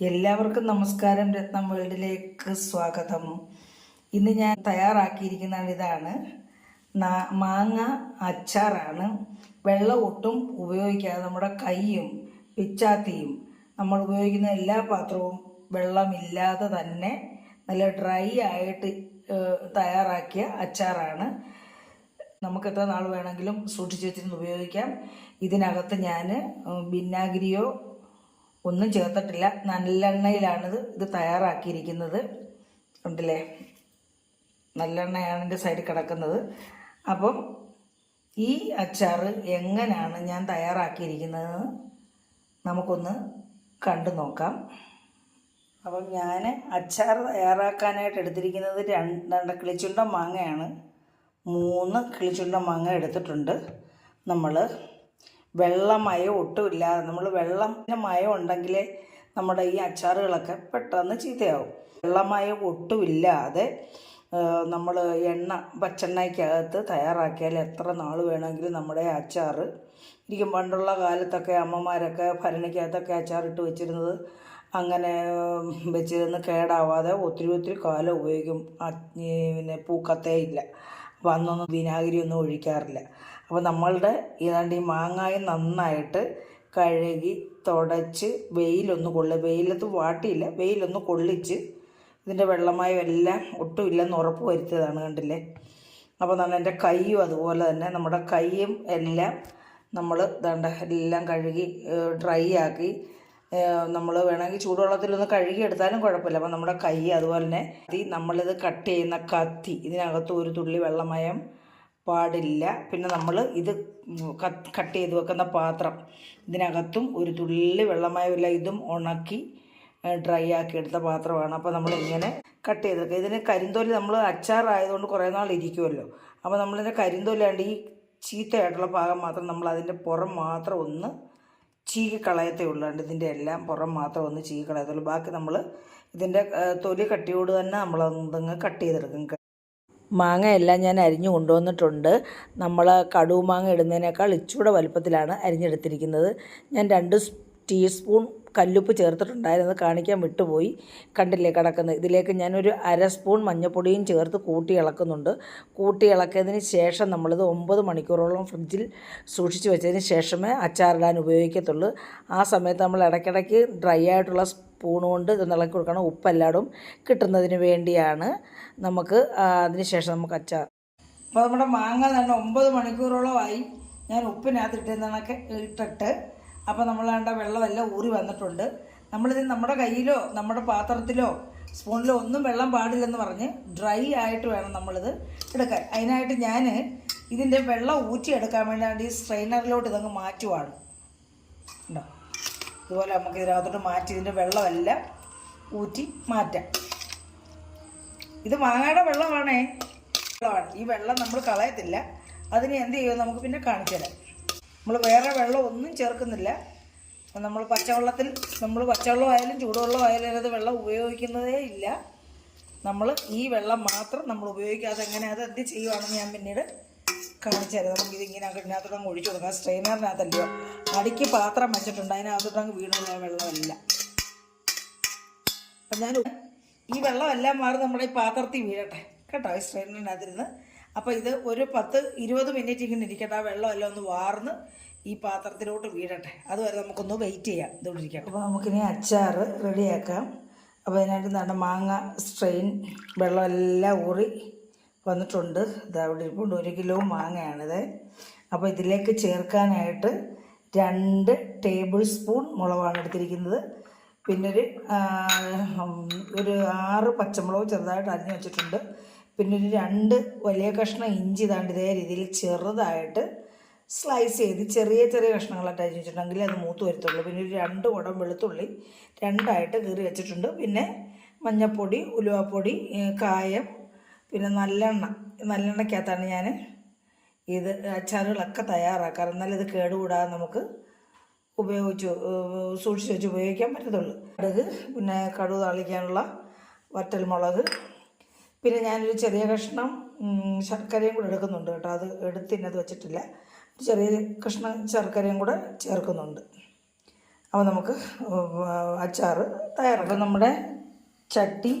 എല്ലാവർക്കും നമസ്കാരം. രത്നം വേൾഡിലേക്ക് സ്വാഗതം. ഇന്ന് ഞാൻ തയ്യാറാക്കിയിരിക്കുന്ന ഇതാണ്. മാങ്ങ അച്ചാറാണ്. വെള്ളം ഒട്ടും ഉപയോഗിക്കാതെ നമ്മുടെ കൈയും പിച്ചാത്തിയും നമ്മൾ ഉപയോഗിക്കുന്ന എല്ലാ പാത്രവും വെള്ളമില്ലാതെ തന്നെ നല്ല ഡ്രൈ ആയിട്ട് തയ്യാറാക്കിയ അച്ചാറാണ്. നമുക്ക് എത്ര നാൾ വേണമെങ്കിലും സൂക്ഷിച്ച് വെച്ചിരുന്ന് ഉപയോഗിക്കാം. ഇതിനകത്ത് ഞാൻ വിനാഗിരിയോ ഒന്നും ചേർത്തിട്ടില്ല. നല്ലെണ്ണയിലാണിത് ഇത് തയ്യാറാക്കിയിരിക്കുന്നത്. ഉണ്ടല്ലേ നല്ലെണ്ണയാണ് എന്റെ സൈഡിൽ കിടക്കുന്നത്. അപ്പം ഈ അച്ചാർ എങ്ങനെയാണ് ഞാൻ തയ്യാറാക്കിയിരിക്കുന്നത് നമുക്കൊന്ന് കണ്ടു നോക്കാം. അപ്പം ഞാൻ അച്ചാർ തയ്യാറാക്കാനായിട്ട് എടുത്തിരിക്കുന്നത് രണ്ട് രണ്ട് കിളിച്ചുണ്ട മാങ്ങയാണ്. മൂന്ന് കിളിച്ചുണ്ട മാങ്ങ എടുത്തിട്ടുണ്ട്. നമ്മൾ വെള്ളമയം ഒട്ടുമില്ലാതെ നമ്മൾ വെള്ളം മയം ഉണ്ടെങ്കിലേ നമ്മുടെ ഈ അച്ചാറുകളൊക്കെ പെട്ടെന്ന് ചീത്തയാവും. വെള്ളമയം ഒട്ടുമില്ലാതെ നമ്മൾ എണ്ണ പച്ചെണ്ണയ്ക്കകത്ത് തയ്യാറാക്കിയാൽ എത്ര നാൾ വേണമെങ്കിലും നമ്മുടെ അച്ചാർ ഇരിക്കും. പണ്ടുള്ള കാലത്തൊക്കെ അമ്മമാരൊക്കെ ഭരണിക്കകത്തൊക്കെ അച്ചാറിട്ട് വെച്ചിരുന്നത് അങ്ങനെ വെച്ചിരുന്ന് കേടാവാതെ ഒത്തിരി ഒത്തിരി കാലം ഉപയോഗിക്കും. പിന്നെ പൂക്കത്തേ ഇല്ല. അന്നൊന്നും വിനാഗിരി ഒന്നും ഒഴിക്കാറില്ല. അപ്പോൾ നമ്മളുടെ ഏതാണ്ട് ഈ മാങ്ങായ നന്നായിട്ട് കഴുകി തുടച്ച് വെയിലൊന്ന് കൊള്ളി. വെയിലത്ത് വാട്ടിയില്ല വെയിലൊന്ന് കൊള്ളിച്ച് ഇതിന്റെ വെള്ളമായും എല്ലാം ഒട്ടും ഇല്ലെന്ന് ഉറപ്പ് വരുത്തിയതാണ് കണ്ടില്ലേ? അപ്പോൾ നല്ല എന്റെ കൈയും അതുപോലെ തന്നെ നമ്മുടെ കൈയും എല്ലാം നമ്മൾ ഇതാണ്ട് എല്ലാം കഴുകി ഡ്രൈ ആക്കി നമ്മൾ വേണമെങ്കിൽ ചൂടുവെള്ളത്തിലൊന്ന് കഴുകി എടുത്താലും കുഴപ്പമില്ല. അപ്പോൾ നമ്മുടെ കൈ അതുപോലെ തന്നെ കത്തി. നമ്മളിത് കട്ട് ചെയ്യുന്ന കത്തി. ഇതിനകത്ത് ഒരു തുള്ളി വെള്ളമയം പാടില്ല. പിന്നെ നമ്മൾ ഇത് കട്ട് കട്ട് ചെയ്ത് വെക്കുന്ന പാത്രം. ഇതിനകത്തും ഒരു തുള്ളി വെള്ളമയമില്ല. ഇതും ഉണക്കി ഡ്രൈ ആക്കി എടുത്ത പാത്രമാണ്. അപ്പോൾ നമ്മൾ ഇങ്ങനെ കട്ട് ചെയ്തെടുക്കുക ഇതിന് കരിന്തോലി നമ്മൾ അച്ചാറായതുകൊണ്ട് കുറേ നാൾ ഇരിക്കുമല്ലോ അപ്പോൾ നമ്മളിതിന്റെ കരിന്തോലാണ്ട് ഈ ചീത്തയായിട്ടുള്ള ഭാഗം മാത്രം നമ്മൾ അതിന്റെ പുറം മാത്രം ഒന്ന് ചീകി കളയത്തേ ഉള്ളൂ ഇതിന്റെ എല്ലാം പുറം മാത്രം ഒന്ന് ചീകി കളയത്തുള്ളൂ ബാക്കി നമ്മൾ ഇതിന്റെ തൊലി കട്ടിയോട് തന്നെ നമ്മൾ അതങ്ങ് കട്ട് ചെയ്തെടുക്കും. മാങ്ങയെല്ലാം ഞാൻ അരിഞ്ഞു കൊണ്ടുവന്നിട്ടുണ്ട്. നമ്മൾ കടുമാങ്ങ ഇടുന്നതിനേക്കാൾ ഇച്ചൂടെ വലുപ്പത്തിലാണ് അരിഞ്ഞെടുത്തിരിക്കുന്നത്. ഞാൻ രണ്ട് ടീസ്പൂൺ കല്ലുപ്പ് ചേർത്തിട്ടുണ്ടായിരുന്നത് കാണിക്കാൻ വിട്ടുപോയി. കണ്ടില്ലേ കിടക്കുന്നത്? ഇതിലേക്ക് ഞാനൊരു അര സ്പൂൺ മഞ്ഞൾപ്പൊടിയും ചേർത്ത് കൂട്ടി ഇളക്കുന്നുണ്ട്. കൂട്ടി ഇളക്കിയതിന് ശേഷം നമ്മളിത് ഒമ്പത് മണിക്കൂറോളം ഫ്രിഡ്ജിൽ സൂക്ഷിച്ച് വെച്ചതിന് ശേഷമേ അച്ചാറിടാൻ ഉപയോഗിക്കത്തുള്ളൂ. ആ സമയത്ത് നമ്മൾ ഇടയ്ക്കിടയ്ക്ക് ഡ്രൈ ആയിട്ടുള്ള സ്പൂൺ കൊണ്ട് ഇളക്കി കൊടുക്കണം. ഉപ്പെല്ലാടും കിട്ടുന്നതിന് വേണ്ടിയാണ് നമുക്ക് അതിന് ശേഷം നമുക്ക് അച്ചാർ. അപ്പോൾ നമ്മുടെ മാങ്ങ തന്നെ ഒമ്പത് മണിക്കൂറോളമായി ഞാൻ ഉപ്പിനകത്ത് ഇട്ടിരുന്നണക്ക് ഇട്ടിട്ട് അപ്പോൾ നമ്മൾ കണ്ട വെള്ളമെല്ലാം ഊറി വന്നിട്ടുണ്ട്. നമ്മളിത് നമ്മുടെ കയ്യിലോ നമ്മുടെ പാത്രത്തിലോ സ്പൂണിലോ ഒന്നും വെള്ളം പാടില്ലെന്ന് പറഞ്ഞ് ഡ്രൈ ആയിട്ട് വേണം നമ്മളിത് എടുക്കാൻ. അതിനായിട്ട് ഞാൻ ഇതിന്റെ വെള്ളം ഊറ്റിയെടുക്കാൻ വേണ്ടി ഈ സ്ട്രെയിനറിലോട്ട് ഇതങ്ങ് മാറ്റുവാണ്. ഉണ്ടോ ഇതുപോലെ നമുക്ക് ഇതിനകത്തോട്ട് മാറ്റി ഇതിന്റെ വെള്ളമെല്ലാം ഊറ്റി മാറ്റാം. ഇത് മാങ്ങയുടെ വെള്ളമാണേ. വെള്ളമാണ് ഈ വെള്ളം നമ്മൾ കളയത്തില്ല. അതിന് എന്ത് ചെയ്യുമെന്ന് നമുക്ക് പിന്നെ കാണിച്ചു തരാം നമ്മൾ വേറെ വെള്ളം ഒന്നും ചേർക്കുന്നില്ല നമ്മൾ പച്ചവെള്ളത്തിൽ നമ്മൾ പച്ചവെള്ളം ആയാലും ചൂടുവെള്ളം ആയാലും അത് വെള്ളം ഉപയോഗിക്കുന്നതേ ഇല്ല. നമ്മൾ ഈ വെള്ളം മാത്രം നമ്മൾ ഉപയോഗിക്കുക അതെങ്ങനെ അത് എന്ത് ചെയ്യുവാണെന്ന് ഞാൻ പിന്നീട് കാണിച്ചു തരാം. നമുക്ക് ഇതിങ്ങനെ ഇതിനകത്തോട്ട് അങ്ങ് ഒഴിച്ചു കൊടുക്കാം. സ്ട്രെയിനറിനകത്തല്ലോ അടിക്ക് പാത്രം വെച്ചിട്ടുണ്ട്. അതിനകത്തോട്ട് അങ്ങ് വീണുള്ള വെള്ളമല്ല. അപ്പം ഞാൻ ഈ വെള്ളമെല്ലാം മാറി നമ്മുടെ ഈ പാത്രത്തിൽ വീഴട്ടെ. കേട്ടോ? ഈ സ്ട്രെയിനറിനകത്തിരുന്ന് അപ്പോൾ ഇത് ഒരു പത്ത് ഇരുപത് മിനിറ്റ് ഇങ്ങനെ ഇരിക്കട്ടെ ആ വെള്ളമെല്ലാം ഒന്ന് വാർന്ന് ഈ പാത്രത്തിലോട്ട് വീഴട്ടെ. അതുവരെ നമുക്കൊന്ന് വെയിറ്റ് ചെയ്യാം. ഇതോടെ ഇരിക്കട്ടെ. അപ്പോൾ നമുക്കിനി അച്ചാർ റെഡിയാക്കാം അപ്പോൾ അതിനായിട്ട് നല്ല മാങ്ങ സ്ട്രെയിൻ വെള്ളം എല്ലാം ഊറി വന്നിട്ടുണ്ട്. ഇത് അവിടെ ഇരിപ്പുണ്ട്. ഒരു കിലോ മാങ്ങയാണിത്. അപ്പോൾ ഇതിലേക്ക് ചേർക്കാനായിട്ട് രണ്ട് ടേബിൾ സ്പൂൺ മുളകാണ് എടുത്തിരിക്കുന്നത്. പിന്നെ ഒരു ഒരു ആറ് പച്ചമുളക് ചെറുതായിട്ട് അരിഞ്ഞു വെച്ചിട്ടുണ്ട്. പിന്നെ ഒരു രണ്ട് വലിയ കഷ്ണം ഇഞ്ചി ഇതാണ്ട് ഇതേ രീതിയിൽ ചെറുതായിട്ട് സ്ലൈസ് ചെയ്ത് ചെറിയ ചെറിയ കഷ്ണങ്ങളായിട്ട് അരിഞ്ഞ് വെച്ചിട്ടുണ്ടെങ്കിൽ അത് മൂത്ത് വരത്തുള്ളൂ. പിന്നെ ഒരു രണ്ട് കുടം വെളുത്തുള്ളി രണ്ടായിട്ട് കീറി വെച്ചിട്ടുണ്ട്. പിന്നെ മഞ്ഞൾപ്പൊടി ഉലുവാപ്പൊടി കായം പിന്നെ നല്ലെണ്ണ. നല്ലെണ്ണയ്ക്കകത്താണ് ഞാൻ ഇത് അച്ചാറുകളൊക്കെ തയ്യാറാക്കാറ്. എന്നാലും ഇത് കേടുകൂടാതെ നമുക്ക് ഉപയോഗിച്ച് സൂക്ഷിച്ച് വെച്ച് ഉപയോഗിക്കാൻ പറ്റത്തുള്ളൂ. കടുക് പിന്നെ കടുക് താളിക്കാനുള്ള വറ്റൽമുളക് പിന്നെ ഞാനൊരു ചെറിയ കഷ്ണം ശർക്കരയും കൂടെ എടുക്കുന്നുണ്ട് കേട്ടോ. അത് എടുത്തിനത് വെച്ചിട്ടില്ല. ചെറിയ കഷ്ണം ശർക്കരയും കൂടെ ചേർക്കുന്നുണ്ട്. അപ്പോൾ നമുക്ക് അച്ചാർ തയ്യാറാക്കാം. നമ്മുടെ ചട്ടി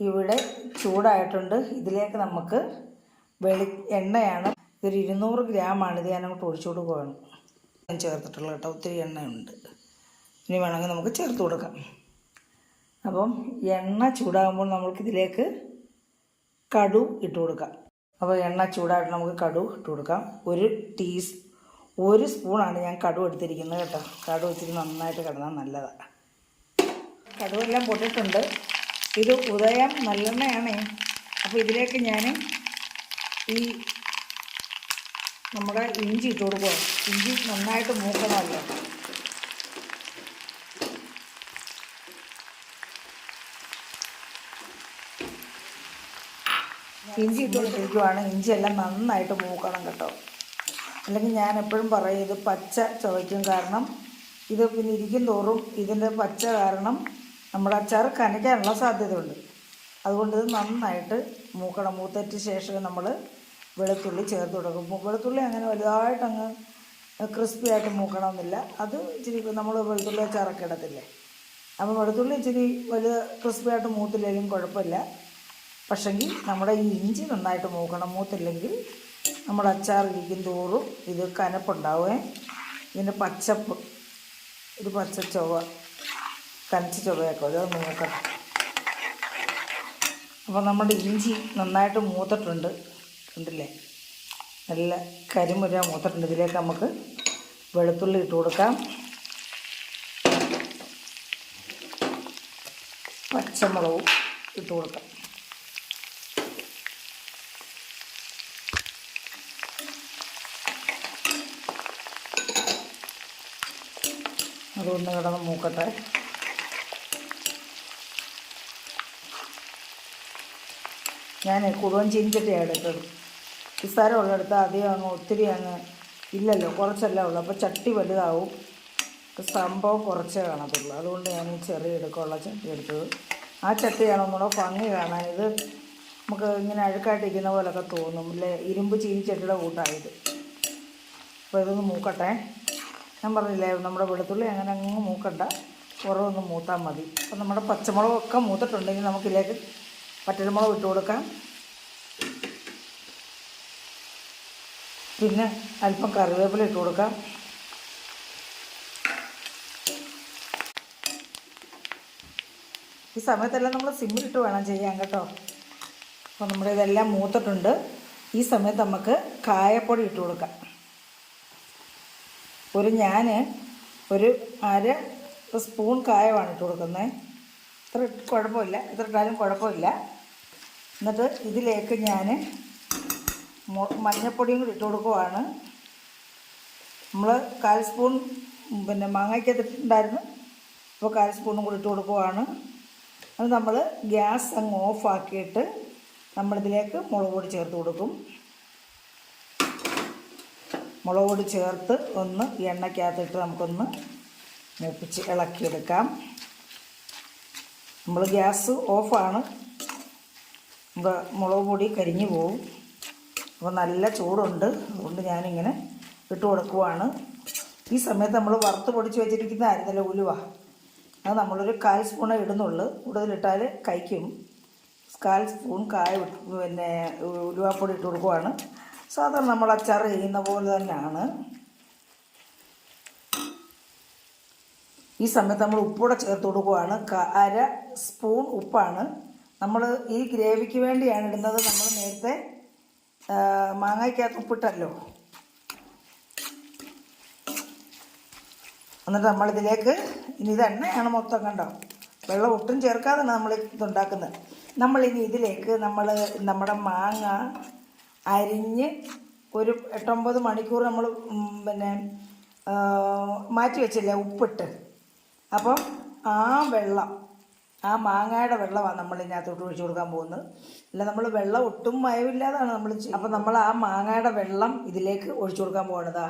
ഇവിടെ ചൂടായിട്ടുണ്ട്. ഇതിലേക്ക് നമുക്ക് വെളി എണ്ണയാണ്. ഇതൊരു ഇരുന്നൂറ് ഗ്രാമാണ്. ഇത് ഞാൻ അങ്ങോട്ട് ഒഴിച്ചു കൊടുക്കുകയാണ് ഞാൻ ചേർത്തിട്ടുള്ളത് കേട്ടോ ഒത്തിരി എണ്ണയുണ്ട്. ഇനി വേണമെങ്കിൽ നമുക്ക് ചേർത്ത് കൊടുക്കാം. അപ്പം എണ്ണ ചൂടാകുമ്പോൾ നമുക്ക് ഇതിലേക്ക് കടു ഇട്ട് കൊടുക്കാം. അപ്പോൾ എണ്ണ ചൂടായിട്ട് നമുക്ക് കടു ഇട്ട് കൊടുക്കാം. ഒരു ടീസ് ഒരു സ്പൂണാണ് ഞാൻ കടു എടുത്തിരിക്കുന്നത് കേട്ടോ. കടു ഇച്ചിരി നന്നായിട്ട് കിടന്നാൽ നല്ലതാണ് കടുവെല്ലാം പൊട്ടിട്ടുണ്ട് ഇത് ഉദയം നല്ലെണ്ണയാണേ. അപ്പോൾ ഇതിലേക്ക് ഞാൻ ഈ നമ്മുടെ ഇഞ്ചി ഇട്ട് കൊടുക്കുക ഇഞ്ചി നന്നായിട്ട് മൂക്കണമല്ലോ. ഇഞ്ചി ഇട്ട് ഇഞ്ചി എല്ലാം നന്നായിട്ട് മൂക്കണം കേട്ടോ. അല്ലെങ്കിൽ ഞാൻ എപ്പോഴും പറയും ഇത് പച്ച ചുവയ്ക്കും കാരണം. ഇത് പിന്നെ ഇരിക്കും തോറും ഇതിന്റെ പച്ച കാരണം നമ്മുടെ അച്ചാർ കനയ്ക്കാനുള്ള സാധ്യതയുണ്ട്. അതുകൊണ്ട് ഇത് നന്നായിട്ട് മൂക്കണം. മൂത്തറ്റ് ശേഷം നമ്മൾ വെളുത്തുള്ളി ചേർത്ത് കൊടുക്കും. വെളുത്തുള്ളി അങ്ങനെ വലുതായിട്ടങ്ങ് ക്രിസ്പി ആയിട്ട് മൂക്കണമെന്നില്ല. അത് ഇച്ചിരി നമ്മൾ വെളുത്തുള്ളി അച്ചാറൊക്കെ ഇടത്തില്ലേ? അപ്പോൾ വെളുത്തുള്ളി ഇച്ചിരി വലിയ ക്രിസ്പി ആയിട്ട് മൂത്തില്ലെങ്കിലും കുഴപ്പമില്ല. പക്ഷെങ്കിൽ നമ്മുടെ ഈ ഇഞ്ചി നന്നായിട്ട് മൂക്കണം. മൂത്തില്ലെങ്കിൽ നമ്മൾ അച്ചാർ തോറും ഇത് കനപ്പുണ്ടാവേ. ഇതിന്റെ പച്ചപ്പ് ഒരു പച്ച ചൊവ കനച്ച ചൊവയൊക്കെ അത് മൂക്കണം. അപ്പോൾ നമ്മുടെ ഇഞ്ചി നന്നായിട്ട് മൂത്തിട്ടുണ്ട്. കണ്ടില്ലേ? നല്ല കരിമുര മൂത്തിട്ടുണ്ട്. ഇതിലേക്ക് നമുക്ക് വെളുത്തുള്ളി ഇട്ട് കൊടുക്കാം. പച്ചമുളകും ഇട്ട് കൊടുക്കാം. അതൊന്ന് കിടന്ന് മൂക്കട്ടെ ഞാൻ കുടുവൻ ചീഞ്ചട്ടിയാണ് എടുത്തത് നിസ്സാരം ഉള്ളെടുത്ത് അധികം അങ്ങ് ഒത്തിരി അങ്ങ് ഇല്ലല്ലോ കുറച്ചല്ലേ ഉള്ളൂ. അപ്പോൾ ചട്ടി വലുതാവും. സംഭവം കുറച്ചേ കാണത്തുള്ളൂ. അതുകൊണ്ട് ഞാൻ ഈ ചെറിയ എടുക്കാനുള്ള ചട്ടി എടുത്തത്. ആ ചട്ടിയാണ് ഒന്നുകൂടെ ഭംഗി കാണാൻ ഇത് നമുക്ക് ഇങ്ങനെ അഴുക്കായിട്ടിരിക്കുന്ന പോലൊക്കെ തോന്നും. ഇല്ലേ ഇരുമ്പ് ചീനിച്ചട്ടിയുടെ കൂട്ടായത് അപ്പോൾ ഇതൊന്ന് മൂക്കട്ടെ. ഞാൻ പറഞ്ഞില്ലേ നമ്മുടെ വെളുത്തുള്ളി അങ്ങനെ അങ്ങ് മൂക്കണ്ട. കുറവൊന്ന് മൂത്താൽ മതി. അപ്പം നമ്മുടെ പച്ചമുളകൊക്കെ മൂത്തിട്ടുണ്ടെങ്കിൽ നമുക്കിതിലേക്ക് പറ്റൽമുളക് ഇട്ട് കൊടുക്കാം. പിന്നെ അല്പം കറിവേപ്പില ഇട്ട് കൊടുക്കാം. ഈ സമയത്തെല്ലാം നമ്മൾ സിമ്മിലിട്ട് വേണം ചെയ്യാൻ കേട്ടോ. അപ്പോൾ നമ്മുടെ ഇതെല്ലാം മൂത്തിട്ടുണ്ട്. ഈ സമയത്ത് നമുക്ക് കായപ്പൊടി ഇട്ട് കൊടുക്കാം. ഒരു ഞാൻ ഒരു അര സ്പൂൺ കായമാണ് ഇട്ട് കൊടുക്കുന്നത്. ഇത്ര കുഴപ്പമില്ല. ഇത്ര ഇട്ടാലും കുഴപ്പമില്ല. എന്നിട്ട് ഇതിലേക്ക് ഞാൻ മഞ്ഞൾപ്പൊടിയും കൂടി ഇട്ട് കൊടുക്കുവാണ്. നമ്മൾ കാൽ സ്പൂൺ പിന്നെ മാങ്ങയ്ക്കകത്തിട്ടുണ്ടായിരുന്നു അപ്പോൾ കാൽ സ്പൂണും കൂടി ഇട്ട് കൊടുക്കുവാണ്. അത് നമ്മൾ ഗ്യാസ് അങ്ങ് ഓഫാക്കിയിട്ട് നമ്മളിതിലേക്ക് മുളക് പൊടി ചേർത്ത് കൊടുക്കും. മുളക് പൊടി ചേർത്ത് ഒന്ന് എണ്ണയ്ക്കകത്തിട്ട് നമുക്കൊന്ന് മൂപ്പിച്ച് ഇളക്കിയെടുക്കാം. നമ്മൾ ഗ്യാസ് ഓഫാണ്. നമ്മുടെ മുളക് പൊടി കരിഞ്ഞു പോവും. അപ്പോൾ നല്ല ചൂടുണ്ട്. അതുകൊണ്ട് ഞാനിങ്ങനെ ഇട്ട് കൊടുക്കുവാണ്. ഈ സമയത്ത് നമ്മൾ വറുത്ത് പൊടിച്ച് വെച്ചിരിക്കുന്ന വെച്ചിരിക്കുന്നതായിരുന്നല്ലോ ഉലുവ. അത് നമ്മളൊരു കാൽ സ്പൂണേ ഇടുന്നുള്ളൂ. കൂടുതലിട്ടാൽ കഴിക്കും. കാൽ സ്പൂൺ കായ പിന്നെ ഉലുവാപ്പൊടി ഇട്ട് കൊടുക്കുവാണ്. സാധാരണ നമ്മൾ അച്ചാർ ചെയ്യുന്ന പോലെ തന്നെയാണ്. ഈ സമയത്ത് നമ്മൾ ഉപ്പൂടെ ചേർത്ത് കൊടുക്കുവാണ്. ക- അര സ്പൂൺ ഉപ്പാണ്. നമ്മൾ ഈ ഗ്രേവിക്ക് വേണ്ടിയാണ് ഇടുന്നത്. നമ്മൾ നേരത്തെ മാങ്ങയ്ക്കകത്ത് ഉപ്പിട്ടല്ലോ. എന്നിട്ട് നമ്മളിതിലേക്ക് ഇനി ഇത് എണ്ണയാണ് മൊത്തം കണ്ടോ? വെള്ളം ഒട്ടും ചേർക്കാതെ നമ്മൾ ഇതുണ്ടാക്കുന്നത്. നമ്മളിനി ഇതിലേക്ക് നമ്മൾ നമ്മുടെ മാങ്ങ അരിഞ്ഞ് ഒരു എട്ടൊമ്പത് മണിക്കൂർ നമ്മൾ പിന്നെ മാറ്റി വെച്ചില്ലേ ഉപ്പിട്ട്. അപ്പം ആ വെള്ളം ആ മാങ്ങയുടെ വെള്ളമാണ് നമ്മൾ ഇതിനകത്തോട്ട് ഒഴിച്ചു കൊടുക്കാൻ പോകുന്നത്. അല്ല നമ്മൾ വെള്ളം ഒട്ടും മയമില്ലാതാണ് നമ്മൾ അപ്പം നമ്മൾ ആ മാങ്ങയുടെ വെള്ളം ഇതിലേക്ക് ഒഴിച്ചു കൊടുക്കാൻ പോകുന്നതാ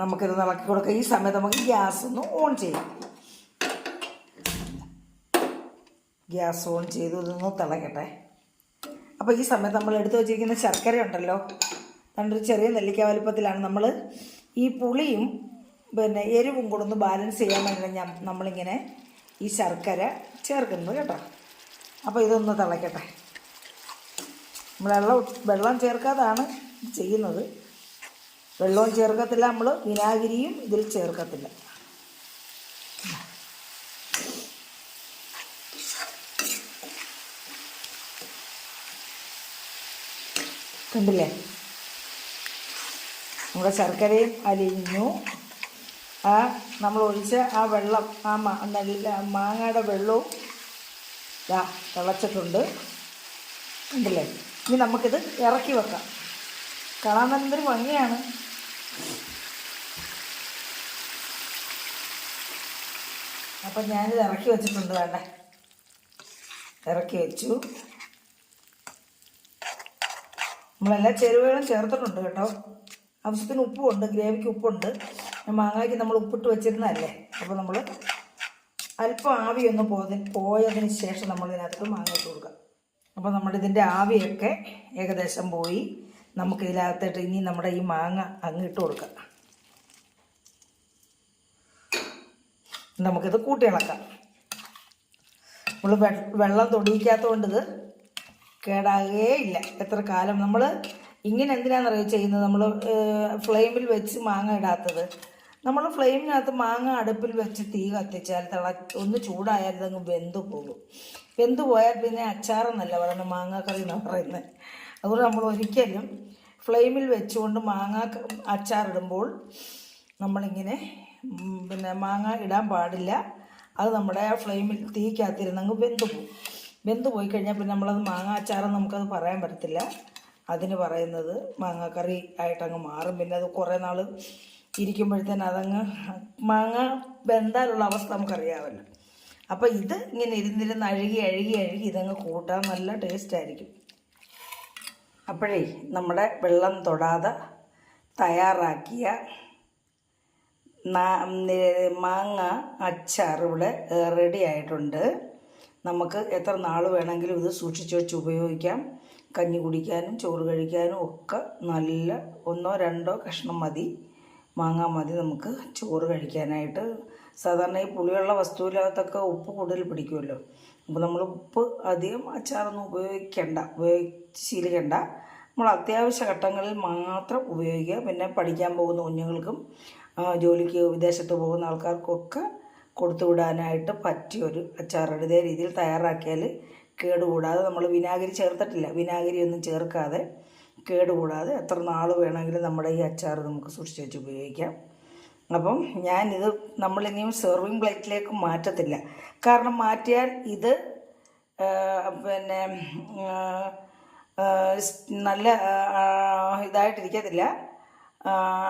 നമുക്കിത് ഇളക്കി കൊടുക്കുക ഈ സമയത്ത് നമുക്ക് ഗ്യാസ് ഒന്ന് ഓൺ ചെയ്യാം. ഗ്യാസ് ഓൺ ചെയ്തു ഇതൊന്ന് തിളക്കട്ടെ. അപ്പോൾ ഈ സമയത്ത് നമ്മൾ എടുത്തു വച്ചിരിക്കുന്ന ശർക്കര ഉണ്ടല്ലോ. രണ്ടൊരു ചെറിയ നെല്ലിക്ക വലുപ്പത്തിലാണ് നമ്മൾ ഈ പുളിയും പിന്നെ എരിവും കൂടെ ഒന്ന് ബാലൻസ് ചെയ്യാൻ വേണ്ടി ഞാൻ നമ്മളിങ്ങനെ ഈ ശർക്കര ചേർക്കുന്നു കേട്ടോ. അപ്പോൾ ഇതൊന്ന് തിളക്കട്ടെ. നമ്മൾ വെള്ളം വെള്ളം ചേർക്കാതാണ് ചെയ്യുന്നത്. വെള്ളവും ചേർക്കത്തില്ല നമ്മൾ വിനാഗിരിയും ഇതിൽ ചേർക്കത്തില്ല. കണ്ടില്ലേ? നമ്മുടെ ശർക്കരയും അലിഞ്ഞു. ആ നമ്മൾ ഒഴിച്ച ആ വെള്ളം ആ നല്ല മാങ്ങയുടെ വെള്ളവും ഇതാ തിളച്ചിട്ടുണ്ട്. ഉണ്ടല്ലേ ഇനി നമുക്കിത് ഇറക്കി വെക്കാം. കാണാൻ നല്ലൊരു ഭംഗിയാണ്. അപ്പം ഞാനിത് ഇറക്കി വെച്ചിട്ടുണ്ട് വേണ്ടേ? ഇറക്കി വെച്ചു. നമ്മളെല്ലാ ചേരുവകളും ചേർത്തിട്ടുണ്ട് കേട്ടോ. ആവശ്യത്തിന് ഉപ്പുമുണ്ട് ഗ്രേവിക്ക് ഉപ്പുണ്ട്. മാങ്ങയ്ക്ക് നമ്മൾ ഉപ്പിട്ട് വെച്ചിരുന്നതല്ലേ? അപ്പോൾ നമ്മൾ അല്പം ആവിയൊന്ന് പോതി പോയതിന് ശേഷം നമ്മൾ ഇതിനകത്ത് മാങ്ങ ഇട്ട് കൊടുക്കാം. അപ്പോൾ നമ്മുടെ ആവിയൊക്കെ ഏകദേശം പോയി. നമുക്ക് ഇതിനകത്തിട്ട് ഇനി നമ്മുടെ ഈ മാങ്ങ അങ്ങ് ഇട്ട് കൊടുക്കാം. നമുക്കിത് കൂട്ടി ഇളക്കാം. നമ്മൾ വെള്ളം തൊടിയിക്കാത്തതുകൊണ്ട് ഇത് ഇല്ല. എത്ര കാലം നമ്മൾ ഇങ്ങനെ എന്തിനാണെന്നറിയോ ചെയ്യുന്നത്? നമ്മൾ ഫ്ലെയിമിൽ വെച്ച് മാങ്ങ ഇടാത്തത്. നമ്മൾ ഫ്ലെയിമിനകത്ത് മാങ്ങ അടുപ്പിൽ വെച്ച് തീ കത്തിച്ചാൽ തിള ഒന്ന് ചൂടായാൽ ഇതങ്ങ് വെന്തു പോകും. വെന്തു പോയാൽ പിന്നെ അച്ചാറെന്നല്ല പറയുന്നത് മാങ്ങാക്കറി എന്ന് പറയുന്നത്. അതുകൊണ്ട് നമ്മൾ ഒരിക്കലും ഫ്ലെയിമിൽ വെച്ചുകൊണ്ട് മാങ്ങ അച്ചാറിടുമ്പോൾ നമ്മളിങ്ങനെ പിന്നെ മാങ്ങ ഇടാൻ പാടില്ല. അത് നമ്മുടെ ആ ഫ്ലെയിമിൽ തീക്കകത്തിരുന്നങ്ങ് വെന്തു പോകും വെന്തു പോയി കഴിഞ്ഞാൽ പിന്നെ നമ്മളത് മാങ്ങ അച്ചാറെന്ന് നമുക്കത് പറയാൻ പറ്റത്തില്ല. അതിന് പറയുന്നത് മാങ്ങാക്കറി ആയിട്ടങ്ങ് മാറും. പിന്നെ അത് കുറേ നാൾ ഇരിക്കുമ്പോഴത്തേന് അതങ്ങ് മാങ്ങ വെന്താലുള്ള അവസ്ഥ നമുക്കറിയാമല്ലോ. അപ്പോൾ ഇത് ഇങ്ങനെ ഇരുന്നിരുന്ന് അഴുകി അഴുകി അഴുകി ഇതങ്ങ് കൂട്ടാൻ നല്ല ടേസ്റ്റ് ആയിരിക്കും. അപ്പോഴേ നമ്മുടെ വെള്ളം തൊടാതെ തയ്യാറാക്കിയ മാങ്ങ അച്ചാർ ഇവിടെ റെഡി ആയിട്ടുണ്ട്. നമുക്ക് എത്ര നാൾ വേണമെങ്കിലും ഇത് സൂക്ഷിച്ച് വെച്ച് ഉപയോഗിക്കാം. കഞ്ഞി കുടിക്കാനും ചോറ് കഴിക്കാനും ഒക്കെ നല്ല ഒന്നോ രണ്ടോ കഷ്ണം മതി. മാങ്ങ മതി നമുക്ക് ചോറ് കഴിക്കാനായിട്ട്. സാധാരണ ഈ പുളിയുള്ള വസ്തുവിനകത്തൊക്കെ ഉപ്പ് കൂടുതൽ പിടിക്കുമല്ലോ. അപ്പോൾ നമ്മൾ ഉപ്പ് അധികം അച്ചാറൊന്നും ഉപയോഗിക്കേണ്ട ഉപയോഗിച്ച് ശീലിക്കേണ്ട. നമ്മൾ അത്യാവശ്യ ഘട്ടങ്ങളിൽ മാത്രം ഉപയോഗിക്കുക. പിന്നെ പഠിക്കാൻ പോകുന്ന കുഞ്ഞുങ്ങൾക്കും ജോലിക്ക് വിദേശത്ത് പോകുന്ന ആൾക്കാർക്കൊക്കെ കൊടുത്തു വിടാനായിട്ട് പറ്റിയൊരു അച്ചാറാണ്. ഇതേ രീതിയിൽ തയ്യാറാക്കിയാൽ കേടുകൂടാതെ നമ്മൾ വിനാഗിരി ചേർത്തിട്ടില്ല. വിനാഗിരി ഒന്നും ചേർക്കാതെ കേടുകൂടാതെ എത്ര നാൾ വേണമെങ്കിലും നമ്മുടെ ഈ അച്ചാർ നമുക്ക് സൂക്ഷിച്ച് വെച്ച് ഉപയോഗിക്കാം. അപ്പം ഞാനിത് നമ്മളിനിയും സെർവിങ് പ്ലേറ്റിലേക്ക് മാറ്റത്തില്ല. കാരണം മാറ്റിയാൽ ഇത് പിന്നെ നല്ല ഇതായിട്ടിരിക്കത്തില്ല.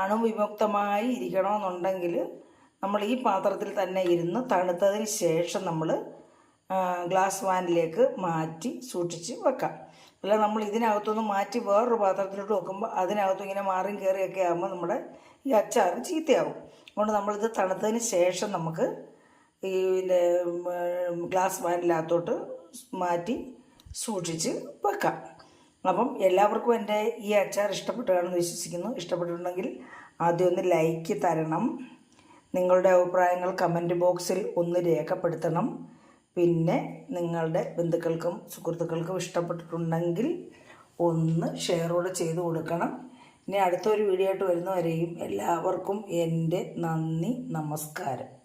അണുവിമുക്തമായി ഇരിക്കണമെന്നുണ്ടെങ്കിൽ നമ്മൾ ഈ പാത്രത്തിൽ തന്നെ ഇരുന്ന് തണുത്തതിന് ശേഷം നമ്മൾ ഗ്ലാസ് വാനിലേക്ക് മാറ്റി സൂക്ഷിച്ച് വെക്കാം. അല്ല നമ്മൾ ഇതിനകത്തുനിന്ന് മാറ്റി വേറൊരു പാത്രത്തിലോട്ട് വെക്കുമ്പോൾ അതിനകത്തും ഇങ്ങനെ മാറിയും കയറിയൊക്കെ ആകുമ്പോൾ നമ്മുടെ ഈ അച്ചാർ ചീത്തയാവും. അതുകൊണ്ട് നമ്മളിത് തണുത്തതിന് ശേഷം നമുക്ക് ഈ പിന്നെ ഗ്ലാസ് വാനിനകത്തോട്ട് മാറ്റി സൂക്ഷിച്ച് വെക്കാം. അപ്പം എല്ലാവർക്കും എന്റെ ഈ അച്ചാർ ഇഷ്ടപ്പെട്ടുകയാണെന്ന് വിശ്വസിക്കുന്നു. ഇഷ്ടപ്പെട്ടിട്ടുണ്ടെങ്കിൽ ആദ്യം ഒന്ന് ലൈക്ക് തരണം. നിങ്ങളുടെ അഭിപ്രായങ്ങൾ കമന്റ് ബോക്സിൽ ഒന്ന് രേഖപ്പെടുത്തണം. പിന്നെ നിങ്ങളുടെ ബന്ധുക്കൾക്കും സുഹൃത്തുക്കൾക്കും ഇഷ്ടപ്പെട്ടിട്ടുണ്ടെങ്കിൽ ഒന്ന് ഷെയറോട് ചെയ്ത് കൊടുക്കണം. ഇനി അടുത്തൊരു വീഡിയോ ആയിട്ട് വരുന്നവരെയും എല്ലാവർക്കും എന്റെ നന്ദി നമസ്കാരം.